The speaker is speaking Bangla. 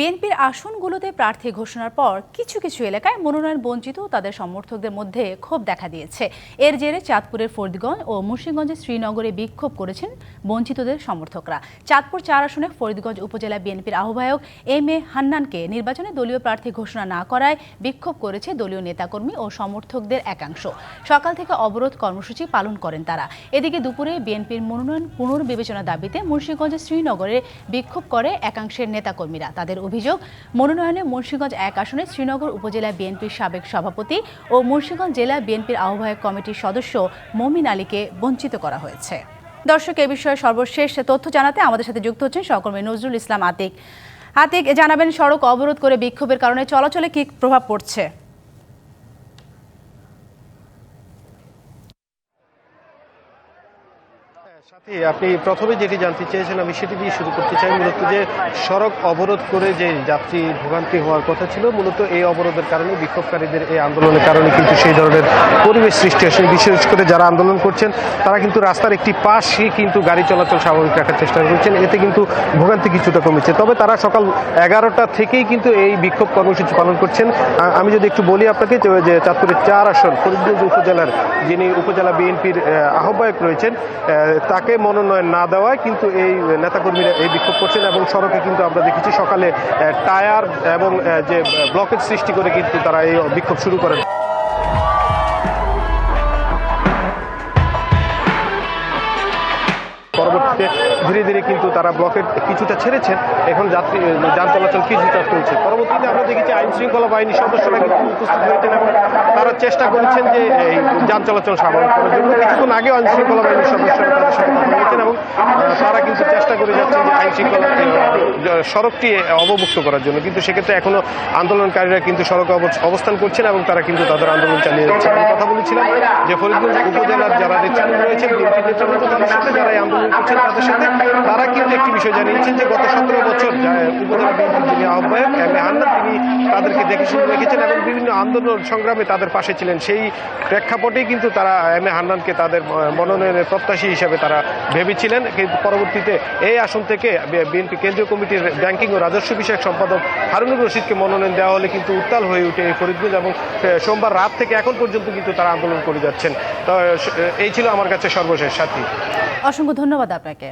বিএনপির আসনগুলোতে প্রার্থী ঘোষণার পর কিছু কিছু এলাকায় মনোনয়ন বঞ্চিত তাদের সমর্থকদের মধ্যে ক্ষোভ দেখা দিয়েছে। এর জেরে চাঁদপুরের ফরিদগঞ্জ ও মুন্সিগঞ্জের শ্রীনগরে বিক্ষোভ করেছেন বঞ্চিতদের সমর্থকরা। চাঁদপুর চার আসনে ফরিদগঞ্জ উপজেলা বিএনপির আহ্বায়ক এম এ হান্নানকে নির্বাচনে দলীয় প্রার্থী ঘোষণা না করায় বিক্ষোভ করেছে দলীয় নেতাকর্মী ও সমর্থকদের একাংশ। সকাল থেকে অবরোধ কর্মসূচি পালন করেন তারা। এদিকে দুপুরে বিএনপির মনোনয়ন পুনর্বিবেচনা দাবিতে মুন্সিগঞ্জের শ্রীনগরে বিক্ষোভ করে একাংশের নেতাকর্মীরা। তাদের অভিযোগ, মনোনয়নে মুন্সীগঞ্জ এক আসনে শ্রীনগর উপজেলা বিএনপির সাবেক সভাপতি ও মুন্সীগঞ্জ জেলা বিএনপির আহ্বায়ক কমিটির সদস্য মমিন আলীকে বঞ্চিত করা হয়েছে। দর্শক, এ বিষয়ে সর্বশেষ তথ্য জানাতে আমাদের সাথে যুক্ত হচ্ছেন সহকর্মী নজরুল ইসলাম আতিক। আতিক জানাবেন, সড়ক অবরোধ করে বিক্ষোভের কারণে চলাচলে কি প্রভাব পড়ছে? আপনি প্রথমে যেটি জানতে চেয়েছেন, আমি সেটি দিয়ে শুরু করতে চাই। মূলত যে সড়ক অবরোধ করে যে যাত্রী ভোগান্তি হওয়ার কথা ছিল, মূলত এই অবরোধের কারণে বিক্ষোভকারীদের এই আন্দোলনের কারণে কিন্তু সেই ধরনের পরিবেশ সৃষ্টি হয়েছে। বিশেষ করে যারা আন্দোলন করছেন, তারা কিন্তু রাস্তার একটি পাশে কিন্তু গাড়ি চলাচল স্বাভাবিক রাখার চেষ্টা করছেন। এতে কিন্তু ভোগান্তি কিছুটা কমেছে। তবে তারা সকাল এগারোটা থেকেই কিন্তু এই বিক্ষোভ কর্মসূচি পালন করছেন। আমি যদি একটু বলি আপনাকে, যে চাঁদপুরের চার আসন, ফরিদগঞ্জ উপজেলার যিনি উপজেলা বিএনপির আহ্বায়ক রয়েছেন তাকে মনোনয়ন না দেওয়ায় কিন্তু এই নেতাকর্মীরা এই বিক্ষোভ করছেন এবং সড়কে কিন্তু আমরা দেখেছি সকালে টায়ার এবং যে ব্লকের সৃষ্টি করে কিন্তু তারা এই বিক্ষোভ শুরু করেন। ধীরে ধীরে কিন্তু তারা ব্লকের কিছুটা ছেড়েছেন। এখন যাত্রী, যান চলাচল কিছুটা চলছে। পরবর্তীতে আমরা দেখেছি আইন শৃঙ্খলা বাহিনীর সদস্যরা কিন্তু উপস্থিত হয়েছেন এবং তারা চেষ্টা করেছেন যে এই যান চলাচল স্বাভাবিক করার জন্য কিছুক্ষণ আগে আইন শৃঙ্খলা বাহিনীর সদস্যরা তাদের সাথে কথা বলেছেন এবং তারা কিন্তু চেষ্টা করে যাচ্ছেন যে আইন শৃঙ্খলা সড়কটি অবমুক্ত করার জন্য। কিন্তু সেক্ষেত্রে এখনও আন্দোলনকারীরা কিন্তু সড়কে অবস্থান করছেন এবং তারা কিন্তু তাদের আন্দোলন চালিয়ে যাচ্ছে আমি কথা বলেছিলাম। যে ফরিদগঞ্জ উপজেলার যারা নেতৃবৃন্দ রয়েছেন তাদের সাথে যারা আন্দোলন করছেন, তাদের সাথে তারা কিন্তু একটি বিষয় জানিয়েছেন যে গত সতেরো বছর আহ্বায়ক, এম এ হান্নান তিনি তাদেরকে দেখে শুনে রেখেছেন এবং বিভিন্ন আন্দোলন সংগ্রামে তাদের পাশে ছিলেন। সেই প্রেক্ষাপটেই কিন্তু তারা এম এ হান্নানকে তাদের মনোনয়নের প্রত্যাশী হিসেবে তারা ভেবেছিলেন। কিন্তু পরবর্তীতে এই আসন থেকে বিএনপি কেন্দ্রীয় কমিটির ব্যাংকিং ও রাজস্ব বিষয়ক সম্পাদক হারুনুর রশিদকে মনোনয়ন দেওয়া হলে কিন্তু উত্তাল হয়ে উঠে এই ফরিদগঞ্জ এবং সোমবার রাত থেকে এখন পর্যন্ত কিন্তু তারা আন্দোলন করে যাচ্ছেন। তো এই ছিল আমার কাছে সর্বশেষ সাথী। অসংখ্য ধন্যবাদ আপনাকে।